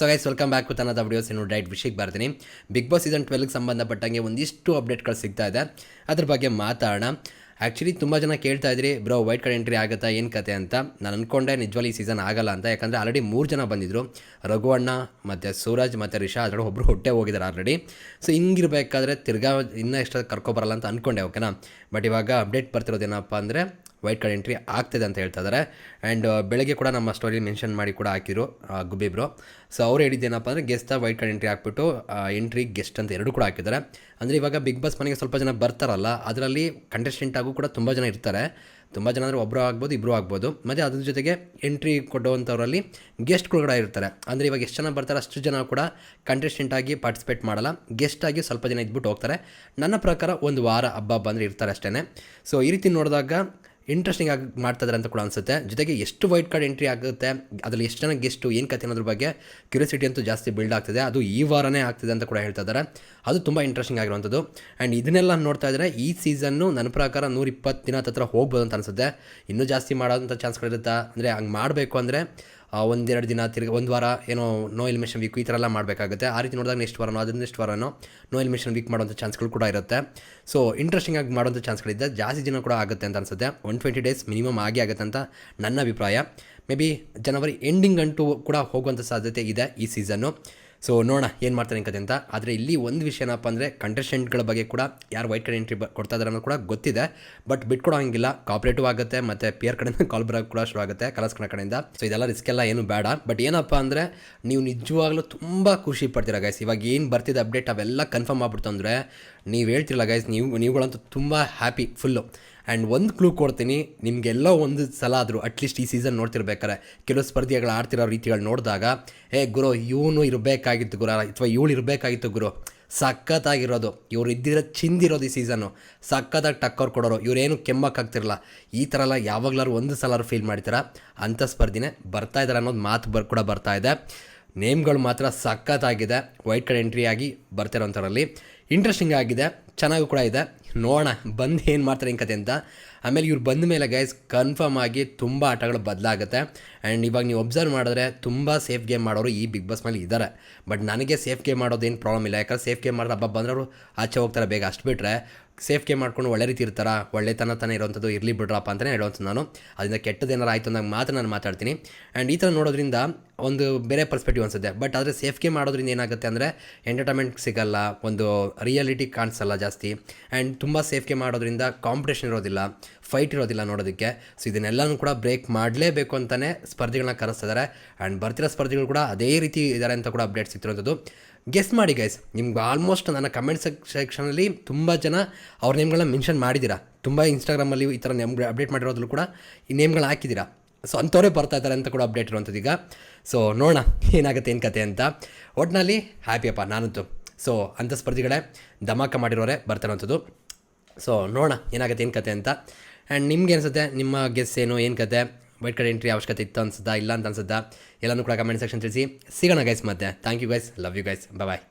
So guys welcome back with ಅನ್ನೋದು videos ಏನು diet ವಿಷಯಕ್ಕೆ ಬರ್ತೀನಿ. ಬಿಗ್ ಬಾಸ್ ಸೀಸನ್ ಟ್ವೆಲ್ಗೆ ಸಂಬಂಧಪಟ್ಟಂಗೆ ಒಂದಿಷ್ಟು ಅಪ್ಡೇಟ್ಗಳು ಸಿಗ್ತಾ ಇದೆ. ಅದ್ರ ಬಗ್ಗೆ ಮಾತಾಡೋಣ. ಆ್ಯಕ್ಚುಲಿ ತುಂಬ ಜನ ಕೇಳ್ತಾ ಇದ್ರಿ, ಬ್ರೋ ವೈಟ್ ಕಾರ್ಡ್ ಎಂಟ್ರಿ ಆಗುತ್ತಾ? ಏನು ಕತೆ ಅಂತ? ನಾನು ಅಂದ್ಕೊಂಡೆ ನಿಜವಾಗಿ ಈ ಸೀಸನ್ ಆಗಲ್ಲ ಅಂತ. ಯಾಕಂದರೆ ಆಲ್ರೆಡಿ ಮೂರು ಜನ ಬಂದಿದ್ದರು ರಘುವಣ್ಣ, ಮತ್ತು ಸೂರಜ್, ಮತ್ತು ರಿಷಾ, ಅದರೊಳಗೆ ಒಬ್ಬರು ಹೊಟ್ಟೆ ಹೋಗಿದ್ದಾರೆ ಆಲ್ರೆಡಿ ಸೊ ಹಿಂಗಿರಬೇಕಾದ್ರೆ ತಿರ್ಗಾ ಇನ್ನೂ ಎಷ್ಟು ಕರ್ಕೊಬರಲ್ಲ ಅಂತ ಅಂದ್ಕೊಂಡೆ ಓಕೆನಾ ಬಟ್ ಇವಾಗ ಅಪ್ಡೇಟ್ ಬರ್ತಿರೋದೇನಪ್ಪ ಅಂದರೆ ವೈಟ್ ಕಾರ್ಡ್ ಎಂಟ್ರಿ ಆಗ್ತಿದೆ ಅಂತ ಹೇಳ್ತಾ ಇದ್ದಾರೆ ಆ್ಯಂಡ್ ಬೆಳಗ್ಗೆ ಕೂಡ ನಮ್ಮ ಸ್ಟೋರಿ ಮೆನ್ಷನ್ ಮಾಡಿ ಕೂಡ ಹಾಕಿದ್ರು ಗುಬ್ಬಿಬ್ರು ಸೊ ಅವ್ರು ಹೇಳಿದ್ದೇನಪ್ಪ ಅಂದರೆ ಗೆಸ್ಟ ವೈಟ್ ಕಾರ್ಡ್ ಎಂಟ್ರಿ ಹಾಕ್ಬಿಟ್ಟು ಎಂಟ್ರಿ ಗೆಸ್ಟ್ ಅಂತ ಎರಡು ಕೂಡ ಹಾಕಿದ್ದಾರೆ. ಅಂದರೆ ಇವಾಗ ಬಿಗ್ ಬಾಸ್ ಮನೆಗೆ ಸ್ವಲ್ಪ ಜನ ಬರ್ತಾರಲ್ಲ, ಅದರಲ್ಲಿ ಕಂಟೆಸ್ಟೆಂಟ್ ಆಗು ಕೂಡ ತುಂಬ ಜನ ಇರ್ತಾರೆ. ತುಂಬ ಜನ ಅಂದರೆ ಒಬ್ಬರು ಆಗ್ಬೋದು ಇಬ್ಬರು ಆಗ್ಬೋದು. ಮತ್ತು ಅದ್ರ ಜೊತೆಗೆ ಎಂಟ್ರಿ ಕೊಡುವಂಥವ್ರಲ್ಲಿ ಗೆಸ್ಟ್ಗಳು ಕೂಡ ಇರ್ತಾರೆ. ಅಂದರೆ ಇವಾಗ ಎಷ್ಟು ಜನ ಬರ್ತಾರೆ ಅಷ್ಟು ಜನ ಕೂಡ ಕಂಟೆಸ್ಟೆಂಟ್ ಆಗಿ ಪಾರ್ಟಿಸಿಪೇಟ್ ಮಾಡಲ್ಲ. ಗೆಸ್ಟ್ ಆಗಿ ಸ್ವಲ್ಪ ಜನ ಇದ್ಬಿಟ್ಟು ಹೋಗ್ತಾರೆ. ನನ್ನ ಪ್ರಕಾರ ಒಂದು ವಾರ ಹಬ್ಬ ಹಬ್ಬ ಇರ್ತಾರೆ ಅಷ್ಟೇ ಸೊ ಈ ರೀತಿ ನೋಡಿದಾಗ ಇಂಟ್ರೆಸ್ಟಿಂಗ್ ಆಗಿ ಮಾಡ್ತಿದ್ದಾರೆ ಅಂತ ಕೂಡ ಅನಿಸುತ್ತೆ. ಜೊತೆಗೆ ಎಷ್ಟು ವೈಟ್ ಕಾರ್ಡ್ ಎಂಟ್ರಿ ಆಗುತ್ತೆ, ಅದರಲ್ಲಿ ಎಷ್ಟು ಜನ ಗೆಸ್ಟು ಏನು ಕತೆ ಅನ್ನೋದ್ರ ಬಗ್ಗೆ ಕ್ಯೂರಿಯಾಸಿಟಿ ಅಂತೂ ಜಾಸ್ತಿ ಬಿಲ್ಡ್ ಆಗ್ತಿದೆ. ಅದು ಈ ವಾರನೇ ಆಗ್ತಿದೆ ಅಂತ ಕೂಡ ಹೇಳ್ತಾ ಇದ್ದಾರೆ ಅದು ತುಂಬ ಇಂಟ್ರೆಸ್ಟಿಂಗ್ ಆಗಿರುವಂಥದ್ದು. ಆ್ಯಂಡ್ ಇದನ್ನೆಲ್ಲ ನೋಡ್ತಾ ಇದ್ದರೆ ಈ ಸೀಸನ್ನು ನನ್ನ ಪ್ರಕಾರ ನೂರ ಇಪ್ಪತ್ತು ದಿನ ಹತ್ರ ಹೋಗ್ಬೋದು ಅಂತ ಅನಿಸುತ್ತೆ. ಇನ್ನೂ ಜಾಸ್ತಿ ಮಾಡೋಂಥ ಚಾನ್ಸ್ಗಳಿರುತ್ತಾ ಅಂದರೆ ಹಂಗೆ ಮಾಡಬೇಕು ಅಂದರೆ ಒಂದೆರಡು ದಿನ ತಿರ್ಗಿ ಒಂದು ವಾರ ಏನೋ ನೋ ಎಲಿಮಿನೇಷನ್ ವೀಕ್ ಈ ಥರ ಎಲ್ಲ ಮಾಡಬೇಕಾಗುತ್ತೆ. ಆ ರೀತಿ ನೋಡಿದಾಗ ನೆಕ್ಸ್ಟ್ ವಾರನೋ, ಅದರಿಂದ ನೆಕ್ಸ್ಟ್ ವಾರನೋ ನೋ ಎಲಿಮಿನೇಷನ್ ವೀಕ್ ಮಾಡುವಂಥ ಚಾನ್ಸ್ಗಳು ಕೂಡ ಇರುತ್ತೆ. ಸೊ ಇಂಟ್ರೆಸ್ಟಿಂಗ್ ಆಗಿ ಮಾಡುವಂಥ ಚಾನ್ಸ್ಗಳಿದೆ ಜಾಸ್ತಿ ದಿನ ಕೂಡ ಆಗುತ್ತೆ ಅಂತ ಅನಿಸುತ್ತೆ. ಒನ್ ಟ್ವೆಂಟಿ ಡೇಸ್ ಮಿನಿಮಮ್ ಆಗಿ ಆಗುತ್ತೆ ಅಂತ ನನ್ನ ಅಭಿಪ್ರಾಯ. ಮೇ ಬಿ ಜನವರಿ ಎಂಡಿಂಗ್ ಅಂಟು ಕೂಡ ಹೋಗುವಂಥ ಸಾಧ್ಯತೆ ಇದೆ ಈ ಸೀಸನ್ನು ಸೊ ನೋಡೋಣ ಏನು ಮಾಡ್ತಾರೆ ಕತೆ ಅಂತ. ಆದರೆ ಇಲ್ಲಿ ಒಂದು ವಿಷಯ ಏನಪ್ಪ ಅಂದರೆ ಕಂಟೆಸ್ಟೆಂಟ್ಗಳ ಬಗ್ಗೆ ಕೂಡ ಯಾರು ವೈಟ್ ಕಾರ್ಡ್ ಎಂಟ್ರಿ ಕೊಡ್ತಾ ಇದ್ದಾರೆ ಅನ್ನೋದು ಕೂಡ ಗೊತ್ತಿದೆ. ಬಟ್ ಬಿಟ್ಕೊಡೋ ಹಂಗಿಲ್ಲ. ಕಾಪ್ರೇಟಿವ್ ಆಗುತ್ತೆ, ಮತ್ತು ಪಿಯರ್ ಕಡೆಯಿಂದ ಕಾಲ್ ಬರೋಕೆ ಕೂಡ ಶುರು ಆಗುತ್ತೆ, ಕಲರ್ಸ್ ಕಡೆಯಿಂದ ಸೊ ಇದೆಲ್ಲ ರಿಸ್ಕ್ ಎಲ್ಲ ಏನು ಬೇಡ. ಬಟ್ ಏನಪ್ಪ ಅಂದರೆ ನೀವು ನಿಜವಾಗ್ಲೂ ತುಂಬ ಖುಷಿ ಪಡ್ತೀರಾ ಗೈಸ್ ಇವಾಗ ಏನು ಬರ್ತಿದೆ ಅಪ್ಡೇಟ್ ಅವೆಲ್ಲ ಕನ್ಫರ್ಮ್ ಆಗ್ಬಿಡ್ತು ಅಂದರೆ ನೀವು ಹೇಳ್ತಿರಲ್ಲ ಗೈಸ್ ನೀವು ನೀವುಗಳಂತೂ ತುಂಬ ಹ್ಯಾಪಿ ಫುಲ್ಲು ಆ್ಯಂಡ್ ಒಂದು ಕ್ಲೂ ಕೊಡ್ತೀನಿ, ನಿಮಗೆಲ್ಲ ಒಂದು ಸಲ ಆದರೂ ಅಟ್ಲೀಸ್ಟ್ ಈ ಸೀಸನ್ ನೋಡ್ತಿರ್ಬೇಕಾರೆ ಕೆಲವು ಸ್ಪರ್ಧಿಗಳು ಆಡ್ತಿರೋ ರೀತಿಗಳು ನೋಡಿದಾಗ ಏ ಗುರು, ಇವನು ಇರಬೇಕಾಗಿತ್ತು ಗುರು, ಅಥವಾ ಇವಳು ಇರಬೇಕಾಗಿತ್ತು ಗುರು. ಸಖತ್ತಾಗಿರೋದು. ಇವ್ರು ಇದ್ದಿರೋ ಚಿಂದಿರೋದು ಈ ಸೀಸನ್ನು ಸಖತ್ತಾಗಿ ಟಕ್ಕರ್ ಕೊಡೋರು. ಇವರೇನು ಕೆಮ್ಮಕ್ಕಾಗ್ತಿರಲ್ಲ ಈ ಥರ ಎಲ್ಲ ಯಾವಾಗಲಾರು ಒಂದು ಸಲ ಫೀಲ್ ಮಾಡ್ತೀರಾ? ಅಂಥ ಸ್ಪರ್ಧಿನೇ ಬರ್ತಾ ಇದ್ದಾರೆ ಅನ್ನೋದು ಮಾತು ಬರ್, ಕೂಡ ಬರ್ತಾ ಇದೆ. ನೇಮ್ಗಳು ಮಾತ್ರ ಸಖತ್ತಾಗಿದೆ. ವೈಟ್ ಕಾರ್ಡ್ ಎಂಟ್ರಿ ಆಗಿ ಬರ್ತಿರೋಂಥರಲ್ಲಿ ಇಂಟ್ರೆಸ್ಟಿಂಗ್ ಆಗಿದೆ. ಚೆನ್ನಾಗೂ ಕೂಡ ಇದೆ. ನೋಡೋಣ, ಬಂದು ಏನು ಮಾಡ್ತಾರೆ ಹಿಂಗೆ ಕತೆ ಅಂತ. ಆಮೇಲೆ ಇವ್ರು ಬಂದ ಮೇಲೆ ಗೈಸ್ ಕನ್ಫರ್ಮ್ ಆಗಿ ತುಂಬ ಆಟಗಳು ಬದಲಾಗುತ್ತೆ. ಆ್ಯಂಡ್ ಇವಾಗ ನೀವು ಒಬ್ಸರ್ವ್ ಮಾಡಿದ್ರೆ ತುಂಬ ಸೇಫ್ ಗೇಮ್ ಮಾಡೋರು ಈ ಬಿಗ್ ಬಾಸ್ ಮೇಲೆ ಇದ್ದಾರೆ ಬಟ್ ನನಗೆ ಸೇಫ್ ಗೇಮ್ ಮಾಡೋದೇನು ಪ್ರಾಬ್ಲಮ್ ಇಲ್ಲ. ಯಾಕಂದ್ರೆ ಸೇಫ್ ಗೇಮ್ ಮಾಡಿದ್ರೆ ಹಬ್ಬ ಬಂದರೆ ಆಚೆ ಹೋಗ್ತಾರೆ ಬೇಗ. ಅಷ್ಟು ಬಿಟ್ಟರೆ ಸೇಫ್ ಗೇಮ್ ಮಾಡ್ಕೊಂಡು ಒಳ್ಳೆ ರೀತಿ ಇರ್ತಾರ? ಒಳ್ಳೆತನ ತಾನೇ ಇರೋವಂಥದ್ದು ಇರಲಿ ಬಿಡ್ರಪ್ಪ ಅಂತಲೇ ಹೇಳುವಂಥದ್ದು ನಾನು. ಅದರಿಂದ ಕೆಟ್ಟದ್ದು ಏನಾರು ಆಯಿತು ಅಂದಾಗ ಮಾತ್ರ ನಾನು ಮಾತಾಡ್ತೀನಿ. ಆ್ಯಂಡ್ ಈ ಥರ ನೋಡೋದ್ರಿಂದ ಒಂದು ಬೇರೆ ಪರ್ಸ್ಪೆಕ್ಟಿವ್ ಅನಿಸುತ್ತೆ. ಬಟ್ ಆದರೆ ಸೇಫ್ ಗೇಮ್ ಮಾಡೋದ್ರಿಂದ ಏನಾಗುತ್ತೆ ಅಂದರೆ ಎಂಟರ್ಟೈನ್ಮೆಂಟ್ ಸಿಗಲ್ಲ, ಒಂದು ರಿಯಾಲಿಟಿ ಕಾಣಿಸಲ್ಲ ಜಾಸ್ತಿ. ಆ್ಯಂಡ್ ತುಂಬ ಸೇಫ್ಗೆ ಮಾಡೋದ್ರಿಂದ ಕಾಂಪಿಟೇಷನ್ ಇರೋದಿಲ್ಲ ಫೈಟ್ ಇರೋದಿಲ್ಲ ನೋಡೋದಕ್ಕೆ. ಸೊ ಇದನ್ನೆಲ್ಲನೂ ಕೂಡ ಬ್ರೇಕ್ ಮಾಡಲೇಬೇಕು ಅಂತಲೇ ಸ್ಪರ್ಧಿಗಳನ್ನ ಕರೆಸ್ತಿದ್ದಾರೆ ಆ್ಯಂಡ್ ಬರ್ತಿರೋ ಸ್ಪರ್ಧಿಗಳು ಕೂಡ ಅದೇ ರೀತಿ ಇದ್ದಾರೆ ಅಂತ ಕೂಡ ಅಪ್ಡೇಟ್ ಸಿಗ್ತಿರೋಂಥದ್ದು ಗೆಸ್ ಮಾಡಿ ಗೈಸ್ ನಿಮ್ಗೆ ಆಲ್ಮೋಸ್ಟ್ ನನ್ನ ಕಮೆಂಟ್ ಸೆಕ್ ಸೆಕ್ಷನಲ್ಲಿ ತುಂಬ ಜನ ಅವ್ರ ನೇಮ್ಗಳನ್ನ ಮೆನ್ಷನ್ ಮಾಡಿದ್ದೀರಾ ತುಂಬ ಇನ್ಸ್ಟಾಗ್ರಾಮಲ್ಲಿ ಈ ಥರ ನೇಮ್ ಅಪ್ಡೇಟ್ ಮಾಡಿರೋದ್ರೂ ಕೂಡ ಈ ನೇಮ್ಗಳನ್ನ ಹಾಕಿದ್ದೀರಾ ಸೊ ಅಂಥವರೇ ಬರ್ತಾ ಇದ್ದಾರೆ ಅಂತ ಕೂಡ ಅಪ್ಡೇಟ್ ಇರುವಂಥದ್ದು ಈಗ. ಸೊ ನೋಡೋಣ ಏನಾಗುತ್ತೆ ಏನು ಕತೆ ಅಂತ. ಒಟ್ಟಿನಲ್ಲಿ ಹ್ಯಾಪಿಯಪ್ಪ ನಾನಂತೂ. ಸೊ ಅಂಥ ಸ್ಪರ್ಧಿಗಳೇ ಧಮಾಕ ಮಾಡಿರೋರೆ ಬರ್ತಾರಂಥದ್ದು. ಸೊ ನೋಡೋಣ ಏನಾಗುತ್ತೆ, ಏನು ಕತೆ ಅಂತ. ಆ್ಯಂಡ್ ನಿಮ್ಗೆ ಅನಿಸುತ್ತೆ, ನಿಮ್ಮ ಗೆಸ್ ಏನು ಏನು ಕತೆ? ವೈಟ್ ಕಡೆ ಎಂಟ್ರಿ ಅವಶ್ಯಕತೆ ಇತ್ತು ಅನ್ಸುತ್ತಾ, ಇಲ್ಲ ಅಂತ ಅನ್ಸುತ್ತಾ? ಎಲ್ಲನೂ ಕೂಡ ಕಮೆಂಟ್ ಸೆಕ್ಷನ್ ತಿಳಿಸಿ. ಸಿಗೋಣ ಗೈಸ್ ಮತ್ತೆ. Thank you guys love you guys bye